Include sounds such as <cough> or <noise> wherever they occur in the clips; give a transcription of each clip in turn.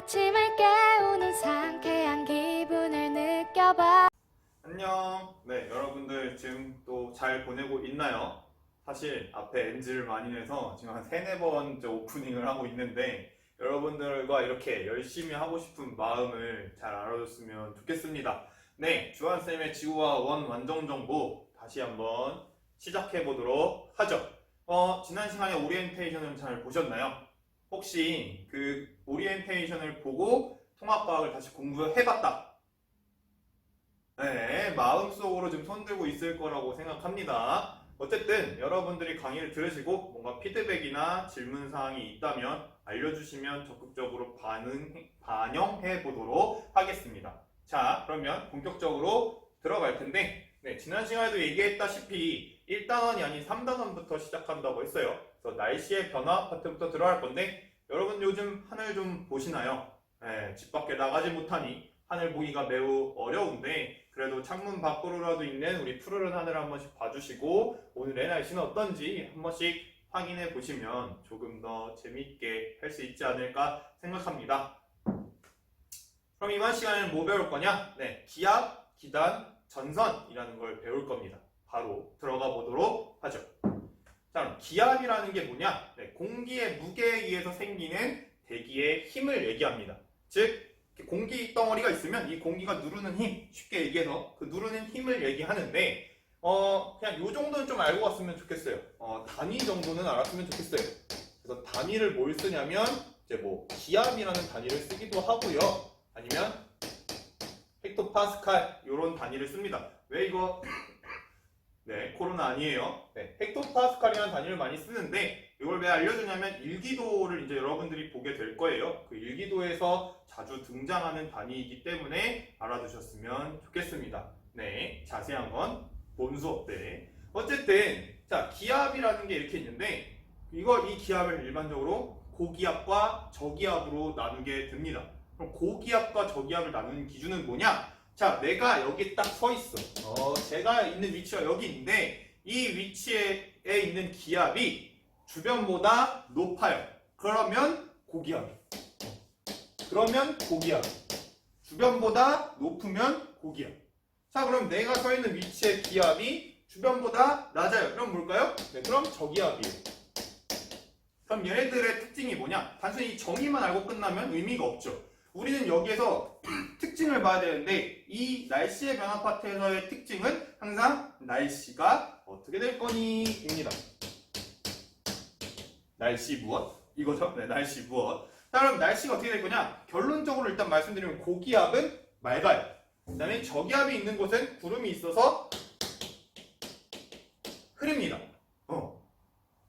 아침을 깨우는 상쾌한 기분을 느껴봐 안녕. 네, 여러분들 지금 또 잘 보내고 있나요? 사실 앞에 NG를 많이 내서 지금 한 세네 번째 오프닝을 하고 있는데 여러분들과 이렇게 열심히 하고 싶은 마음을 잘 알아줬으면 좋겠습니다. 네, 주한쌤의 지구와 원 완전 정보 다시 한번 시작해 보도록 하죠. 어, 지난 시간에 오리엔테이션을 잘 보셨나요? 혹시 그 오리엔테이션을 보고 통합과학을 다시 공부해봤다. 네, 마음속으로 좀 손들고 있을 거라고 생각합니다. 어쨌든 여러분들이 강의를 들으시고 뭔가 피드백이나 질문 사항이 있다면 알려주시면 적극적으로 반응, 반영해 보도록 하겠습니다. 자, 그러면 본격적으로 들어갈 텐데, 네, 지난 시간에도 얘기했다시피 1단원이 아닌 3단원부터 시작한다고 했어요. 그래서 날씨의 변화 파트부터 들어갈 건데, 여러분 요즘 하늘 좀 보시나요? 네, 집 밖에 나가지 못하니 하늘 보기가 매우 어려운데, 그래도 창문 밖으로라도 있는 우리 푸르른 하늘 한 번씩 봐주시고 오늘의 날씨는 어떤지 한 번씩 확인해 보시면 조금 더 재미있게 할 수 있지 않을까 생각합니다. 그럼 이번 시간에는 뭐 배울 거냐? 네, 기압, 기단, 전선이라는 걸 배울 겁니다. 바로 들어가 보도록 하죠. 자, 기압이라는 게 뭐냐? 네, 공기의 무게에 의해서 생기는 대기의 힘을 얘기합니다. 즉, 공기 덩어리가 있으면 이 공기가 누르는 힘, 쉽게 얘기해서 그 누르는 힘을 얘기하는데, 어, 그냥 요 정도는 좀 알고 갔으면 좋겠어요. 어, 단위 정도는 알았으면 좋겠어요. 그래서 단위를 뭘 쓰냐면, 이제 뭐, 기압이라는 단위를 쓰기도 하고요. 아니면, 헥토파스칼, 요런 단위를 씁니다. 왜 이거, 네, 코로나 아니에요. 네, 헥토파스칼이라는 단위를 많이 쓰는데, 이걸 왜 알려주냐면, 일기도를 이제 여러분들이 보게 될 거예요. 그 일기도에서 자주 등장하는 단위이기 때문에 알아두셨으면 좋겠습니다. 네, 자세한 건 본 수업 때. 어쨌든, 자, 기압이라는 게 이렇게 있는데, 이거, 이 기압을 일반적으로 고기압과 저기압으로 나누게 됩니다. 그럼 고기압과 저기압을 나누는 기준은 뭐냐? 자, 내가 여기 딱 서 있어. 어, 제가 있는 위치가 여기인데, 이 위치에 있는 기압이 주변보다 높아요. 그러면 고기압. 그러면 고기압. 주변보다 높으면 고기압. 자, 그럼 내가 서 있는 위치의 기압이 주변보다 낮아요. 그럼 뭘까요? 네, 그럼 저기압이에요. 그럼 얘네들의 특징이 뭐냐? 단순히 정의만 알고 끝나면 의미가 없죠. 우리는 여기에서 <clears throat> 특징을 봐야 되는데 이 날씨의 변화 파트에서의 특징은 항상 날씨가 어떻게 될 거니 입니다. 날씨 무엇? 이거죠? 네, 날씨 무엇? 자, 그럼 날씨가 어떻게 될 거냐? 결론적으로 일단 말씀드리면 고기압은 맑아요. 그 다음에 저기압이 있는 곳은 구름이 있어서 흐립니다. 어.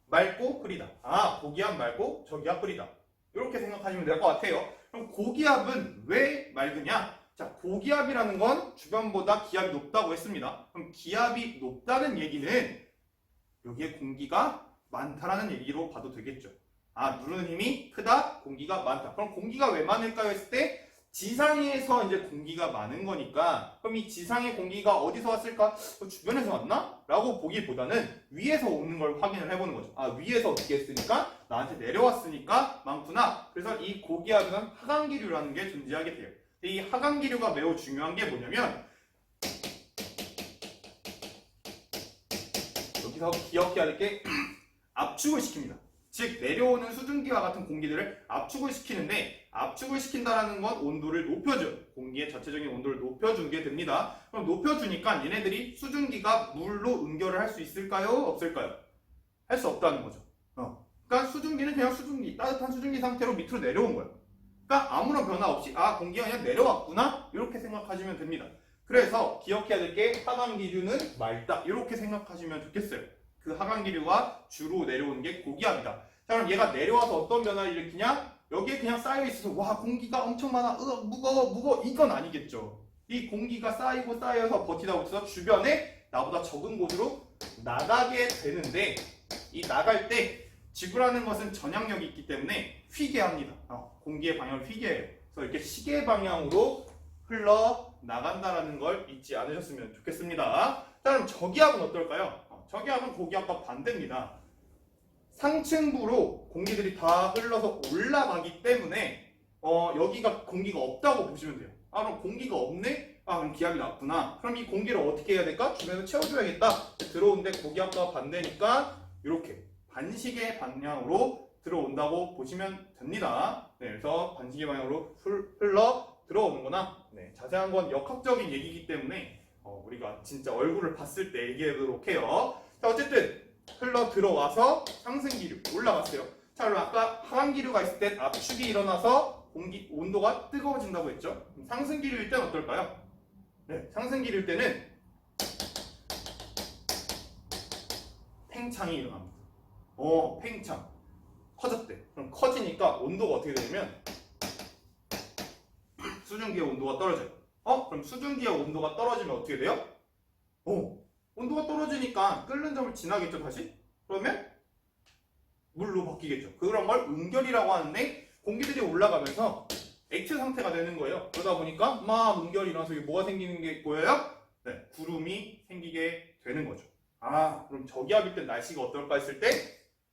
맑고 흐리다. 아, 고기압 맑고 저기압 흐리다. 이렇게 생각하시면 될 것 같아요. 그럼 고기압은 왜 맑으냐? 자, 고기압이라는 건 주변보다 기압이 높다고 했습니다. 그럼 기압이 높다는 얘기는 여기에 공기가 많다라는 얘기로 봐도 되겠죠. 아, 누르는 힘이 크다, 공기가 많다. 그럼 공기가 왜 많을까요? 했을 때 지상에서 이제 공기가 많은 거니까 그럼 이 지상의 공기가 어디서 왔을까? 어, 주변에서 왔나? 라고 보기보다는 위에서 오는 걸 확인을 해보는 거죠. 아, 위에서 어떻게 했으니까 나한테 내려왔으니까 많구나. 그래서 이 고기압은 하강기류라는 게 존재하게 돼요. 이 하강기류가 매우 중요한 게 뭐냐면 여기서 기억해야 될 게 <clears throat> 압축을 시킵니다. 즉 내려오는 수증기와 같은 공기들을 압축을 시키는데 압축을 시킨다라는 건 온도를 높여줘 공기의 자체적인 온도를 높여주게 됩니다. 그럼 높여주니까 얘네들이 수증기가 물로 응결을 할 수 있을까요? 없을까요? 할 수 없다는 거죠. 어. 그러니까 수증기는 그냥 수증기 따뜻한 수증기 상태로 밑으로 내려온 거예요. 그러니까 아무런 변화 없이 아 공기가 그냥 내려왔구나 이렇게 생각하시면 됩니다. 그래서 기억해야 될 게 하강기류는 맑다 이렇게 생각하시면 좋겠어요. 그 하강기류가 주로 내려오는 게 고기압이다. 자 그럼 얘가 내려와서 어떤 변화를 일으키냐? 여기에 그냥 쌓여 있어서 와 공기가 엄청 많아, 으 무거워 무거워 이건 아니겠죠. 이 공기가 쌓이고 쌓여서 버티다 보면서 주변에 나보다 적은 곳으로 나가게 되는데 이 나갈 때 지구라는 것은 전향력이 있기 때문에 휘게 합니다. 어, 공기의 방향을 휘게 해요. 그래서 이렇게 시계 방향으로 흘러 나간다라는 걸 잊지 않으셨으면 좋겠습니다. 자, 그럼 저기압은 어떨까요? 어, 저기압은 고기압과 반대입니다. 상층부로 공기들이 다 흘러서 올라가기 때문에 어, 여기가 공기가 없다고 보시면 돼요. 아, 그럼 공기가 없네? 아, 그럼 기압이 낮구나. 그럼 이 공기를 어떻게 해야 될까? 주변에서 채워줘야겠다. 들어오는데 고기압과 반대니까 이렇게 반시계 방향으로 들어온다고 보시면 됩니다. 네, 그래서 반시계 방향으로 흘- 흘러 들어오는구나. 네, 자세한 건 역학적인 얘기이기 때문에 어, 우리가 진짜 얼굴을 봤을 때 얘기하도록 해요. 자, 어쨌든 흘러 들어와서 상승 기류 올라갔어요. 자, 그럼 아까 하강 기류가 있을 때 압축이 일어나서 공기 온도가 뜨거워진다고 했죠. 그럼 상승 기류일 때는 어떨까요? 네, 상승 기류일 때는 팽창이 일어납니다. 어, 팽창. 커졌대. 그럼 커지니까 온도가 어떻게 되냐면 수증기의 온도가 떨어져요. 어? 그럼 수증기의 온도가 떨어지면 어떻게 돼요? 어, 온도가 떨어지니까 끓는 점을 지나겠죠, 다시? 그러면 물로 바뀌겠죠. 그런 걸 음결이라고 하는데 공기들이 올라가면서 액체 상태가 되는 거예요. 그러다 보니까 막 음결이 일어나서 뭐가 생기는 게 보여요? 네, 구름이 생기게 되는 거죠. 아, 그럼 저기압일 때 날씨가 어떨까 했을 때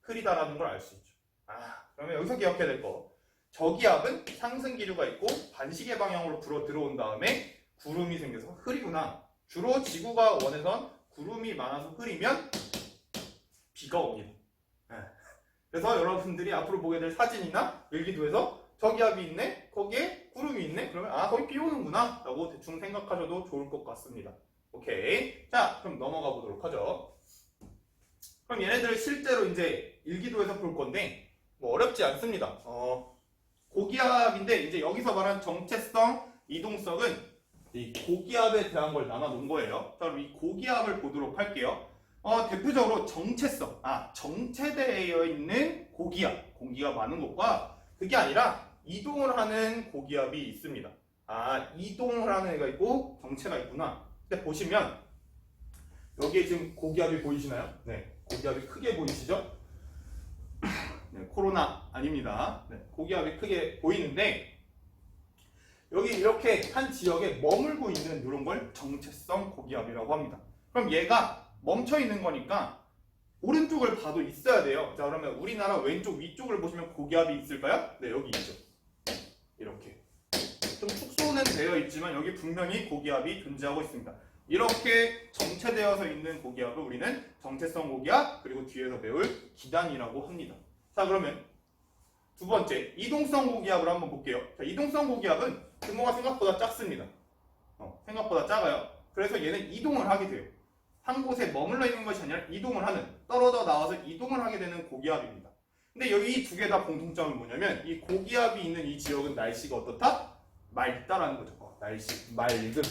흐리다라는 걸 알 수 있죠. 아, 그러면 여기서 기억해야 될 거. 저기압은 상승 기류가 있고 반시계 방향으로 불어 들어온 다음에 구름이 생겨서 흐리구나. 주로 지구가 원해선 구름이 많아서 흐리면 비가 옵니다. 예. 그래서 여러분들이 앞으로 보게 될 사진이나 일기도에서 저기압이 있네, 거기에 구름이 있네, 그러면 아 거기 비 오는구나 라고 대충 생각하셔도 좋을 것 같습니다. 오케이. 자, 그럼 넘어가 보도록 하죠. 그럼 얘네들을 실제로 이제 일기도에서 볼 건데 뭐 어렵지 않습니다. 어, 고기압인데 이제 여기서 말한 정체성, 이동성은 이 고기압에 대한 걸 나눠 놓은 거예요. 자, 그럼 이 고기압을 보도록 할게요. 어, 대표적으로 정체성, 아, 정체되어 있는 고기압, 공기가 많은 곳과 그게 아니라 이동을 하는 고기압이 있습니다. 아, 이동을 하는 애가 있고 정체가 있구나. 근데 보시면 여기에 지금 고기압이 보이시나요? 네, 고기압이 크게 보이시죠? <clears throat> 네, 코로나 아닙니다. 네, 고기압이 크게 보이는데 여기 이렇게 한 지역에 머물고 있는 이런 걸 정체성 고기압이라고 합니다. 그럼 얘가 멈춰 있는 거니까 오른쪽을 봐도 있어야 돼요. 자 그러면 우리나라 왼쪽 위쪽을 보시면 고기압이 있을까요? 네 여기 있죠. 이렇게 좀 축소는 되어 있지만 여기 분명히 고기압이 존재하고 있습니다. 이렇게 정체되어서 있는 고기압을 우리는 정체성 고기압 그리고 뒤에서 배울 기단이라고 합니다. 자 그러면 두 번째 이동성 고기압을 한번 볼게요. 자, 이동성 고기압은 규모가 생각보다 작습니다. 어, 생각보다 작아요. 그래서 얘는 이동을 하게 돼요. 한 곳에 머물러 있는 것이 아니라 이동을 하는 떨어져 나와서 이동을 하게 되는 고기압입니다. 근데 여기 이 두 개 다 공통점은 뭐냐면 이 고기압이 있는 이 지역은 날씨가 어떻다? 맑다라는 거죠. 어, 날씨 맑음.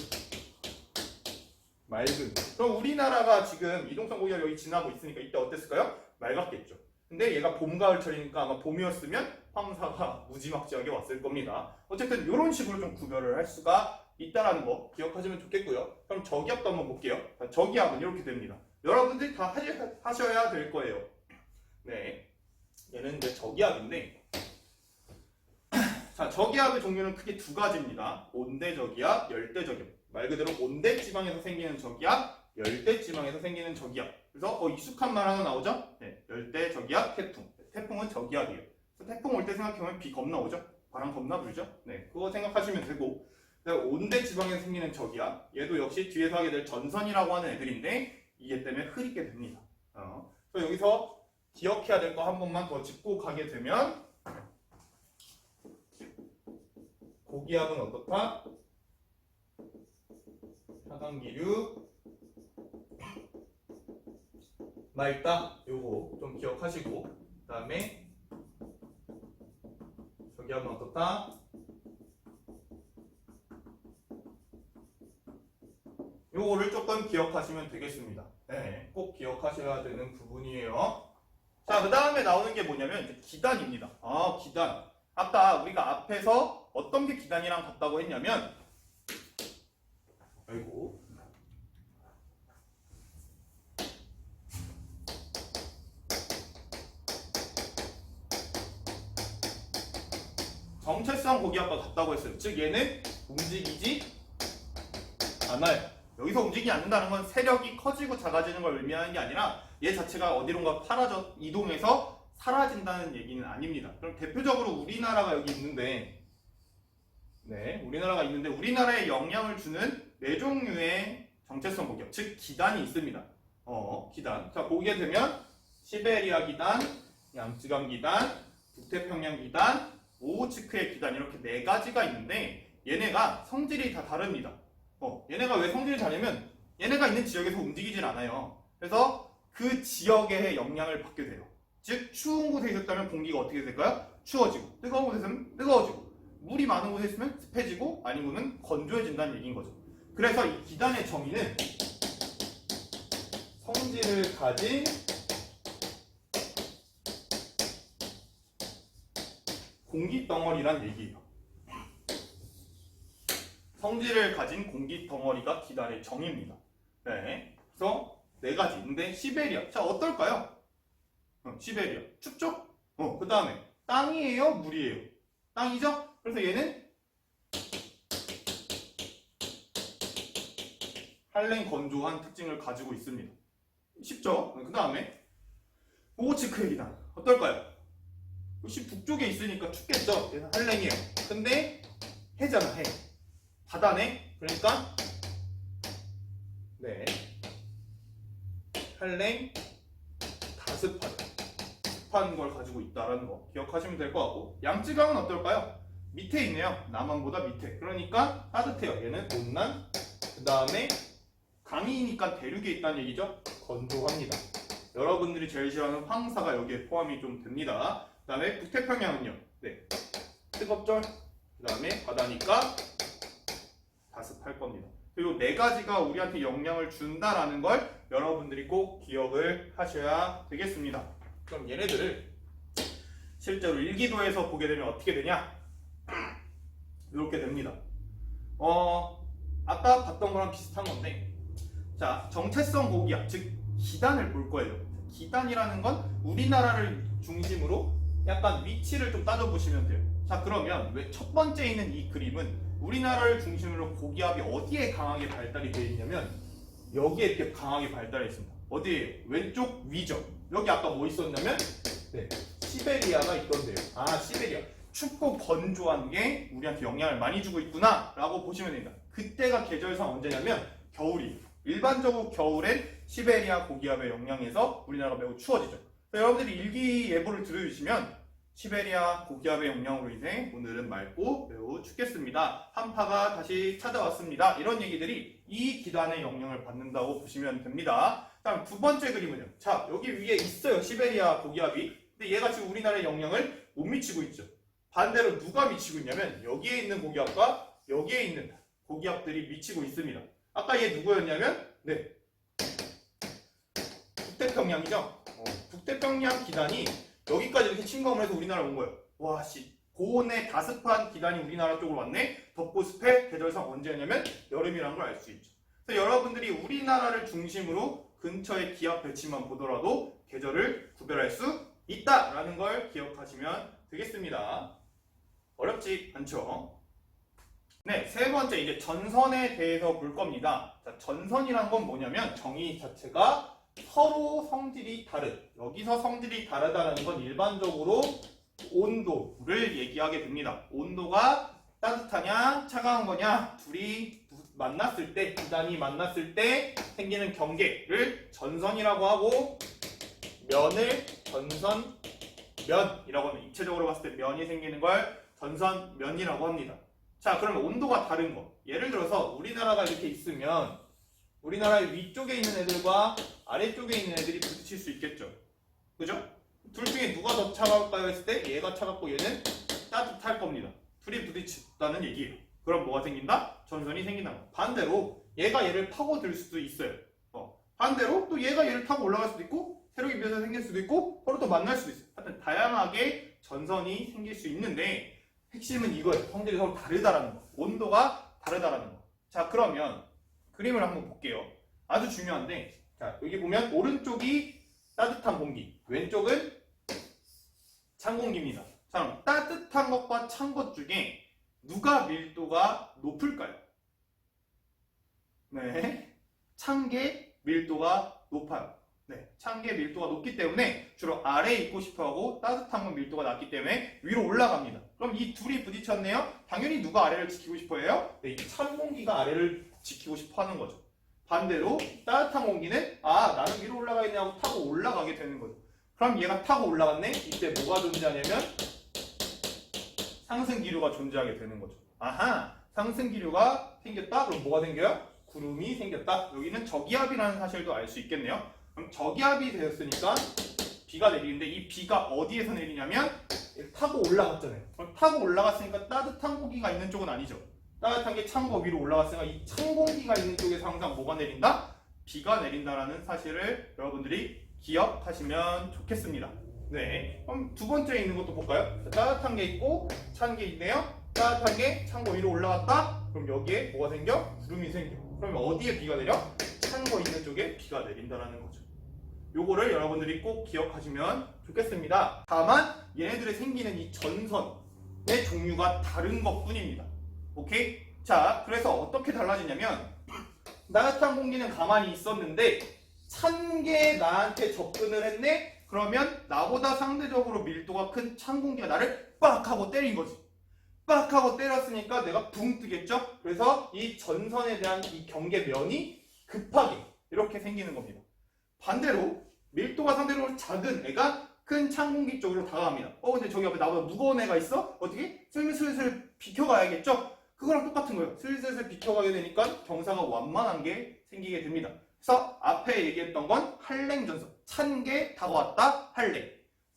맑음. 그럼 우리나라가 지금 이동성 고기압 여기 지나고 있으니까 이때 어땠을까요? 맑았겠죠. 근데 얘가 봄, 가을철이니까 아마 봄이었으면 황사가 <laughs> 무지막지하게 왔을 겁니다. 어쨌든 이런 식으로 좀 구별을 할 수가 있다라는 거 기억하시면 좋겠고요. 그럼 저기압도 한번 볼게요. 자, 저기압은 이렇게 됩니다. 여러분들이 다 하시, 하셔 야 될 거예요. 네. 얘는 이제 저기압인데 자, 저기압의 종류는 크게 두 가지입니다. 온대 저기압, 열대 저기압. 말 그대로 온대 지방에서 생기는 저기압, 열대 지방에서 생기는 저기압. 그래서 어, 익숙한 말 하나 나오죠? 네, 열대 저기압 태풍. 태풍은 저기압이에요. 태풍 올 때 생각해보면 비 겁나 오죠? 바람 겁나 불죠? 네, 그거 생각하시면 되고. 온대 지방에서 생기는 저기압. 얘도 역시 뒤에서 하게 될 전선이라고 하는 애들인데 이게 때문에 흐리게 됩니다. 어. 그래서 여기서 기억해야 될 거 한 번만 더 짚고 가게 되면 고기압은 어떻다? 하강기류 맑다 요거 좀 기억하시고 그 다음에 저기압은 어떻다? 요거를 조금 기억하시면 되겠습니다. 네, 꼭 기억하셔야 되는 부분이에요. 자, 그 다음에 나오는 게 뭐냐면 기단입니다. 아, 기단. 아까 우리가 앞에서 어떤 게 기단이랑 같다고 했냐면, 아이고. 정체성 고기압과 같다고 했어요. 즉 얘는 움직이지 않아요. 여기서 움직이지 않는다는 건 세력이 커지고 작아지는 걸 의미하는 게 아니라 얘 자체가 어디론가 사라져 이동해서 사라진다는 얘기는 아닙니다. 그럼 대표적으로 우리나라가 여기 있는데 네, 우리나라가 있는데 우리나라에 영향을 주는 네 종류의 정체성 고기압, 즉 기단이 있습니다. 어, 기단. 자, 보게 되면 시베리아 기단, 양쯔강 기단, 북태평양 기단, 오호츠크의 기단 이렇게 네 가지가 있는데 얘네가 성질이 다 다릅니다. 어, 얘네가 왜 성질이 다르면 얘네가 있는 지역에서 움직이질 않아요. 그래서 그 지역의 영향을 받게 돼요. 즉 추운 곳에 있었다면 공기가 어떻게 될까요? 추워지고 뜨거운 곳에 있으면 뜨거워지고 물이 많은 곳에 있으면 습해지고 아니면은 건조해진다는 얘기인 거죠. 그래서 이 기단의 정의는 성질을 가진 공기 덩어리란 얘기예요. 성질을 가진 공기 덩어리가 기단의 정의입니다. 네. 그래서 네 가지. 근데 시베리아. 자, 어떨까요? 어, 시베리아. 춥죠? 어, 그 다음에 땅이에요? 물이에요? 땅이죠? 그래서 얘는 한랭 건조한 특징을 가지고 있습니다. 쉽죠? 그 다음에 오호츠크의 기단. 어떨까요? 역시 북쪽에 있으니까 춥겠죠? 얘는 한랭이에요. 근데 해잖아, 해. 바다네? 그러니까 네. 한랭 다습하다. 습한 걸 가지고 있다라는 거 기억하시면 될 것 같고 양쯔강은 어떨까요? 밑에 있네요. 남한보다 밑에. 그러니까 따뜻해요. 얘는 온난. 그 다음에 강이니까 대륙에 있다는 얘기죠. 건조합니다. 여러분들이 제일 싫어하는 황사가 여기에 포함이 좀 됩니다. 그 다음에 북태평양은요. 네. 뜨겁죠? 그 다음에 바다니까 다습할 겁니다. 그리고 네 가지가 우리한테 영향을 준다라는 걸 여러분들이 꼭 기억을 하셔야 되겠습니다. 그럼 얘네들을 실제로 일기도에서 보게 되면 어떻게 되냐? 이렇게 됩니다. 어, 아까 봤던 거랑 비슷한 건데, 자, 정체성 고기압, 즉, 기단을 볼 거예요. 기단이라는 건 우리나라를 중심으로 약간 위치를 좀 따져보시면 돼요. 자, 그러면 왜 첫 번째 있는 이 그림은 우리나라를 중심으로 고기압이 어디에 강하게 발달이 되어 있냐면, 여기에 이렇게 강하게 발달해 있습니다. 어디에? 왼쪽 위죠. 여기 아까 뭐 있었냐면, 네, 시베리아가 있던데요. 아, 시베리아. 춥고 건조한 게 우리한테 영향을 많이 주고 있구나 라고 보시면 됩니다. 그때가 계절상 언제냐면 겨울이 일반적으로 겨울엔 시베리아 고기압의 영향에서 우리나라가 매우 추워지죠. 여러분들이 일기 예보를 들으시면 시베리아 고기압의 영향으로 인해 오늘은 맑고 매우 춥겠습니다. 한파가 다시 찾아왔습니다. 이런 얘기들이 이 기단의 영향을 받는다고 보시면 됩니다. 다음 두 번째 그림은요. 자, 여기 위에 있어요. 시베리아 고기압이. 근데 얘가 지금 우리나라에 영향을 못 미치고 있죠. 반대로 누가 미치고 있냐면 여기에 있는 고기압과 여기에 있는 고기압들이 미치고 있습니다. 아까 얘 누구였냐면 네 북태평양이죠. 어, 북태평양 기단이 여기까지 이렇게 침범을 해서 우리나라 온 거예요. 와 씨. 고온의 다습한 기단이 우리나라 쪽으로 왔네. 덥고 습해 계절상 언제냐면 여름이라는 걸 알 수 있죠. 그래서 여러분들이 우리나라를 중심으로 근처의 기압 배치만 보더라도 계절을 구별할 수 있다라는 걸 기억하시면 되겠습니다. 어렵지 않죠? 네, 세 번째 이제 전선에 대해서 볼 겁니다. 자, 전선이란 건 뭐냐면 정의 자체가 서로 성질이 다른. 여기서 성질이 다르다는 건 일반적으로 온도를 얘기하게 됩니다. 온도가 따뜻하냐 차가운 거냐 둘이 만났을 때 기단이 만났을 때 생기는 경계를 전선이라고 하고 면을 전선 면이라고 하면 입체적으로 봤을 때 면이 생기는 걸 전선 면이라고 합니다. 자, 그러면 온도가 다른 거. 예를 들어서 우리나라가 이렇게 있으면 우리나라의 위쪽에 있는 애들과 아래쪽에 있는 애들이 부딪힐 수 있겠죠. 그죠? 둘 중에 누가 더 차가울까요? 했을 때 얘가 차갑고 얘는 따뜻할 겁니다. 둘이 부딪혔다는 얘기예요. 그럼 뭐가 생긴다? 전선이 생긴다. 반대로 얘가 얘를 파고들 수도 있어요. 어. 반대로 또 얘가 얘를 타고 올라갈 수도 있고 세력이 비어서 생길 수도 있고 서로 또 만날 수도 있어요. 하여튼 다양하게 전선이 생길 수 있는데 핵심은 이거예요. 성질이 서로 다르다라는 거. 온도가 다르다라는 거. 자, 그러면 그림을 한번 볼게요. 아주 중요한데, 자, 여기 보면 오른쪽이 따뜻한 공기, 왼쪽은 찬 공기입니다. 자, 따뜻한 것과 찬 것 중에 누가 밀도가 높을까요? 네. 찬 게 밀도가 높아요. 네. 찬찬게 밀도가 높기 때문에 주로 아래에 있고 싶어 하고 따뜻한 건 밀도가 낮기 때문에 위로 올라갑니다. 그럼 이 둘이 부딪혔네요. 당연히 누가 아래를 지키고 싶어 해요? 네, 이찬 공기가 아래를 지키고 싶어 하는 거죠. 반대로 따뜻한 공기는 아 나는 위로 올라가겠냐고 타고 올라가게 되는 거죠. 그럼 얘가 타고 올라갔네. 이때 뭐가 존재하냐면 상승 기류가 존재하게 되는 거죠. 아하 상승 기류가 생겼다. 그럼 뭐가 생겨요? 구름이 생겼다. 여기는 저기압이라는 사실도 알 수 있겠네요. 그럼 저기압이 되었으니까 비가 내리는데 이 비가 어디에서 내리냐면 타고 올라갔잖아요. 타고 올라갔으니까 따뜻한 공기가 있는 쪽은 아니죠. 따뜻한 게 찬 거 위로 올라갔으니까 이 찬 공기가 있는 쪽에서 항상 뭐가 내린다? 비가 내린다라는 사실을 여러분들이 기억하시면 좋겠습니다. 네. 그럼 두 번째 있는 것도 볼까요? 자, 따뜻한 게 있고 찬 게 있네요. 따뜻한 게 찬 거 위로 올라갔다. 그럼 여기에 뭐가 생겨? 구름이 생겨. 그러면 어디에 비가 내려? 찬 거 있는 쪽에 비가 내린다라는 거죠. 요거를 여러분들이 꼭 기억하시면 좋겠습니다. 다만 얘네들이 생기는 이 전선의 종류가 다른 것 뿐입니다. 오케이? 자, 그래서 어떻게 달라지냐면 따뜻한 공기는 가만히 있었는데 찬 게 나한테 접근을 했네? 그러면 나보다 상대적으로 밀도가 큰 찬 공기가 나를 빡 하고 때린 거지. 빡 하고 때렸으니까 내가 붕 뜨겠죠? 그래서 이 전선에 대한 이 경계면이 급하게 이렇게 생기는 겁니다. 반대로 밀도가 상대적으로 작은 애가 큰 찬 공기 쪽으로 다가갑니다. 어 근데 저기 앞에 나보다 무거운 애가 있어? 어떻게? 슬슬슬 비켜가야겠죠? 그거랑 똑같은 거예요. 슬슬슬 비켜가게 되니까 경사가 완만한 게 생기게 됩니다. 그래서 앞에 얘기했던 건 한랭전선. 찬 게 다가왔다, 한랭.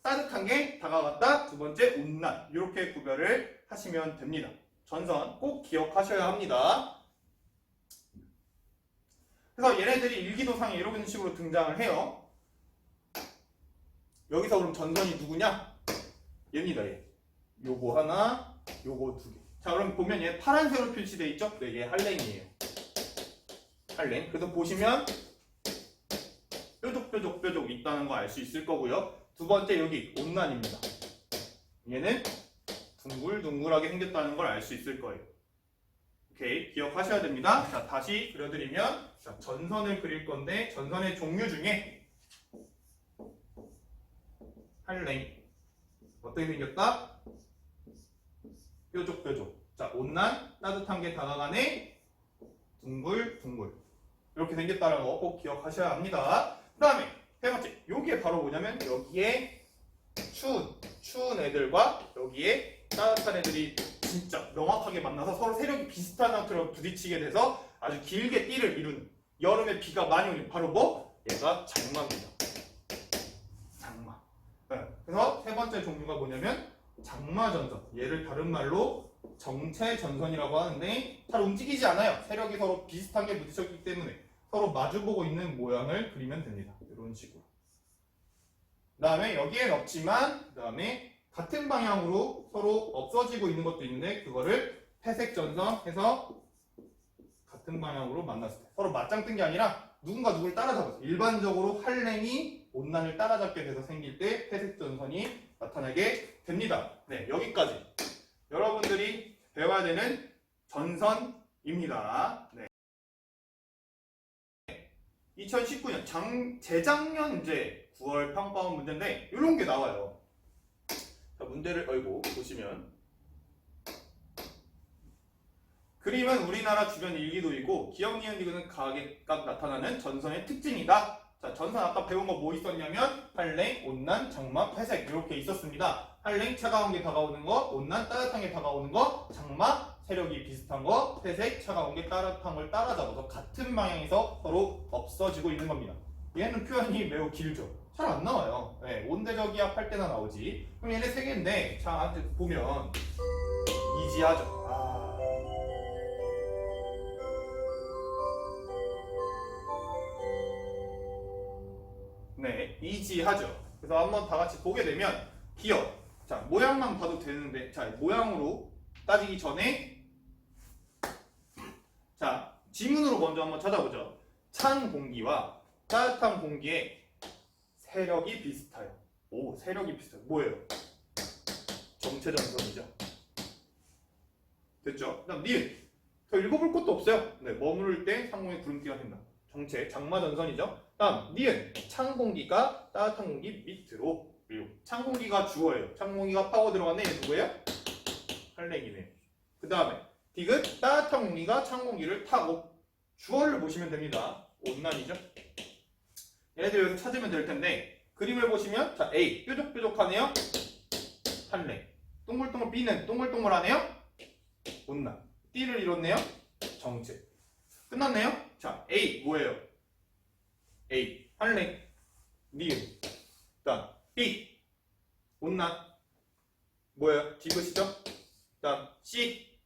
따뜻한 게 다가갔다, 두 번째 온난. 이렇게 구별을 하시면 됩니다. 전선 꼭 기억하셔야 합니다. 그래서 얘네들이 일기도상에 이런 식으로 등장을 해요. 여기서 그럼 전선이 누구냐? 얘입니다, 얘. 요거 하나, 요거 두 개. 자, 그럼 보면 얘 파란색으로 표시되어 있죠? 네, 얘 한랭이에요. 한랭. 그래서 보시면 뾰족뾰족뾰족 있다는 거 알 수 있을 거고요. 두 번째 여기 온난입니다. 얘는 둥글둥글하게 생겼다는 걸 알 수 있을 거예요. 오케이, 기억하셔야 됩니다. 자, 다시 그려드리면 자, 전선을 그릴 건데 전선의 종류 중에 한랭 어떻게 생겼다? 뾰족 뾰족. 자, 온난 따뜻한 게 다가가네. 둥글 둥글. 이렇게 생겼다는 거 꼭 기억하셔야 합니다. 그 다음에 세 번째. 여기에 바로 뭐냐면 여기에 추운, 추운 애들과 여기에 따뜻한 애들이 진짜 명확하게 만나서 서로 세력이 비슷한 상태로 부딪히게 돼서 아주 길게 띠를 이루는 여름에 비가 많이 오는 바로 뭐? 얘가 장마입니다. 장마. 네. 그래서 세 번째 종류가 뭐냐면 장마전선. 얘를 다른 말로 정체전선이라고 하는데 잘 움직이지 않아요. 세력이 서로 비슷하게 부딪혔기 때문에 서로 마주보고 있는 모양을 그리면 됩니다. 이런 식으로. 그 다음에 여기엔 없지만 그 다음에 같은 방향으로 서로 없어지고 있는 것도 있는데 그거를 회색전선 해서 같은 방향으로 만났을 때 서로 맞짱 뜬 게 아니라 누군가 누굴 따라잡았어. 일반적으로 한랭이 온난을 따라잡게 돼서 생길 때 회색전선이 나타나게 됩니다. 네, 여기까지. 여러분들이 배워야 되는 전선입니다. 네. 2019년 장, 재작년 이제 9월 평가원 문제인데 이런 게 나와요. 자, 문제를 얼고 보시면 그림은 우리나라 주변 일기도이고 기억 니은 디귿은 각각 나타나는 전선의 특징이다. 자, 전선 아까 배운 거 뭐 있었냐면 한랭, 온난, 장마, 회색 이렇게 있었습니다. 한랭 차가운 게 다가오는 거, 온난 따뜻한 게 다가오는 거, 장마 세력이 비슷한 거, 회색 차가운 게 따뜻한 걸 따라잡아서 같은 방향에서 서로 없어지고 있는 겁니다. 얘는 표현이 매우 길죠. 잘 안 나와요. 네, 온대적이야 할 때나 나오지. 그럼 얘네 세 개인데, 자, 보면 이지하죠. 이지하죠. 그래서 한번 다 같이 보게 되면 기억. 자, 모양만 봐도 되는데, 자, 모양으로 따지기 전에 자, 지문으로 먼저 한번 찾아보죠. 찬 공기와 따뜻한 공기의 세력이 비슷해요. 오, 세력이 비슷해요. 뭐예요? 정체전선이죠. 됐죠? 그다음 니은. 더 읽어볼 것도 없어요. 네, 머무를 때 상공에 구름띠가 된다. 정체, 장마전선이죠. 다음 니은 찬 공기가 따뜻한 공기 밑으로 찬 공기가 주어예요. 찬 공기가 파고 들어갔네. 얘 누구예요? 할랭이네. 그 다음에 디귿 따뜻한 공기가 찬 공기를 타고 주어를 보시면 됩니다. 온난이죠. 얘네들 여기서 찾으면 될 텐데 그림을 보시면 자 A 뾰족뾰족하네요. 한랭. 동글동글 B는 동글동글하네요. 온난. D를 이뤘네요. 정체. 끝났네요. 자 A 뭐예요? A 한랭. 니은. 그다음 B 온난. 뭐예요? 디귿이죠? 그다음 C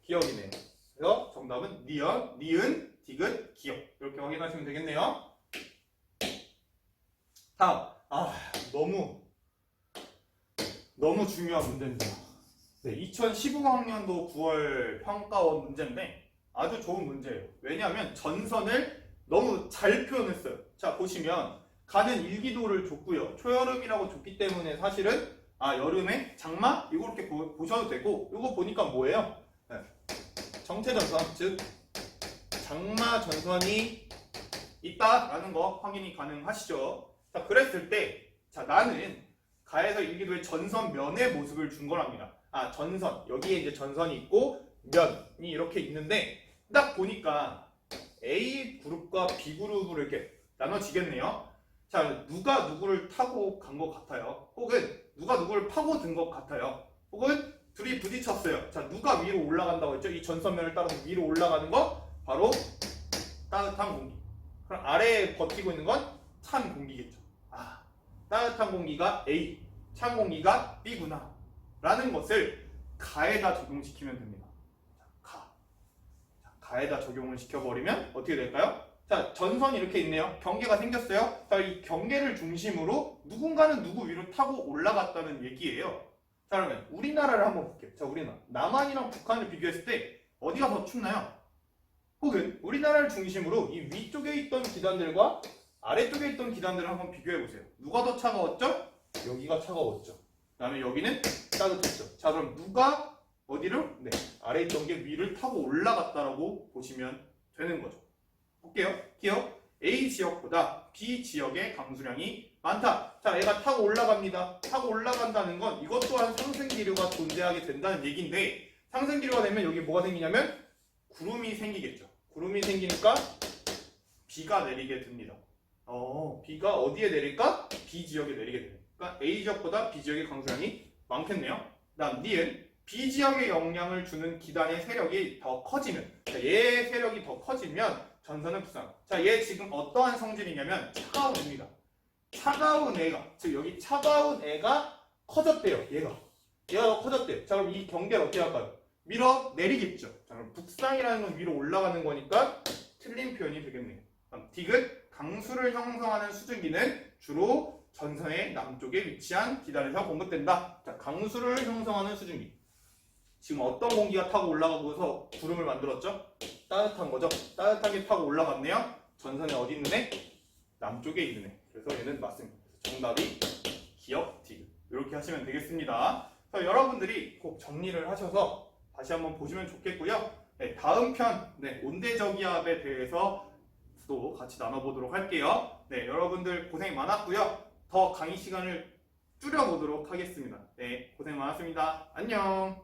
기억이네요. 그래서 정답은 니은, 니은, 디귿, 기억 이렇게 확인하시면 되겠네요. 다음 아 너무 너무 중요한 문제입니다. 네, 2015학년도 9월 평가원 문제인데 아주 좋은 문제예요. 왜냐하면 전선을 너무 잘 표현했어요. 자 보시면 가는 일기도를 줬고요. 초여름이라고 줬기 때문에 사실은 아 여름에 장마 이렇게 보, 보셔도 되고 이거 보니까 뭐예요? 네. 정체 전선 즉 장마 전선이 있다라는 거 확인이 가능하시죠. 자 그랬을 때 자 나는 가에서 일기도의 전선 면의 모습을 준 거랍니다. 아 전선 여기에 이제 전선이 있고 면이 이렇게 있는데 딱 보니까 A 그룹과 B 그룹으로 이렇게 나눠지겠네요. 자 누가 누구를 타고 간 것 같아요? 혹은 누가 누구를 파고 든 것 같아요? 혹은 둘이 부딪혔어요. 자 누가 위로 올라간다고 했죠? 이 전선면을 따라서 위로 올라가는 거 바로 따뜻한 공기. 그럼 아래에 버티고 있는 건 찬 공기겠죠. 아 따뜻한 공기가 A, 찬 공기가 B구나. 라는 것을 가에다 적용시키면 됩니다. 가에다 적용을 시켜버리면 어떻게 될까요? 자, 전선이 이렇게 있네요. 경계가 생겼어요. 자, 이 경계를 중심으로 누군가는 누구 위로 타고 올라갔다는 얘기예요. 자, 그러면 우리나라를 한번 볼게요. 자, 우리나라. 남한이랑 북한을 비교했을 때 어디가 더 춥나요? 혹은 우리나라를 중심으로 이 위쪽에 있던 기단들과 아래쪽에 있던 기단들을 한번 비교해 보세요. 누가 더 차가웠죠? 여기가 차가웠죠. 그 다음에 여기는 따뜻했죠. 자, 그럼 누가 어디를 네 아래 있던 게 위를 타고 올라갔다라고 보시면 되는 거죠. 볼게요. 기억 A 지역보다 B 지역의 강수량이 많다. 자, 얘가 타고 올라갑니다. 타고 올라간다는 건 이것 또한 상승 기류가 존재하게 된다는 얘기인데 상승 기류가 되면 여기 뭐가 생기냐면 구름이 생기겠죠. 구름이 생기니까 비가 내리게 됩니다. 어, 비가 어디에 내릴까? B 지역에 내리게 됩니다. 그러니까 A 지역보다 B 지역의 강수량이 많겠네요. 다음 니은 B 지역에 영향을 주는 기단의 세력이 더 커지면 자, 얘의 세력이 더 커지면 전선은 부상. 자, 얘 지금 어떠한 성질이냐면 차가운 애입니다. 차가운 애가 즉 여기 차가운 애가 커졌대요. 얘가 얘가 더 커졌대요. 자, 그럼 이 경계를 어떻게 할까요? 밀어 내리겠죠. 자, 그럼 북상이라는 건 위로 올라가는 거니까 틀린 표현이 되겠네요. 다음 디귿 강수를 형성하는 수증기는 주로 전선의 남쪽에 위치한 기단에서 공급된다. 자, 강수를 형성하는 수증기. 지금 어떤 공기가 타고 올라가고서 구름을 만들었죠? 따뜻한 거죠. 따뜻하게 타고 올라갔네요. 전선에 어디 있는 애? 남쪽에 있는 애. 그래서 얘는 맞습니다. 정답이 기억 디귿. 이렇게 하시면 되겠습니다. 그래서 여러분들이 꼭 정리를 하셔서 다시 한번 보시면 좋겠고요. 네, 다음 편 네, 온대저기압에 대해서 또 같이 나눠보도록 할게요. 네, 여러분들 고생 많았고요. 더 강의 시간을 줄여보도록 하겠습니다. 네, 고생 많았습니다. 안녕.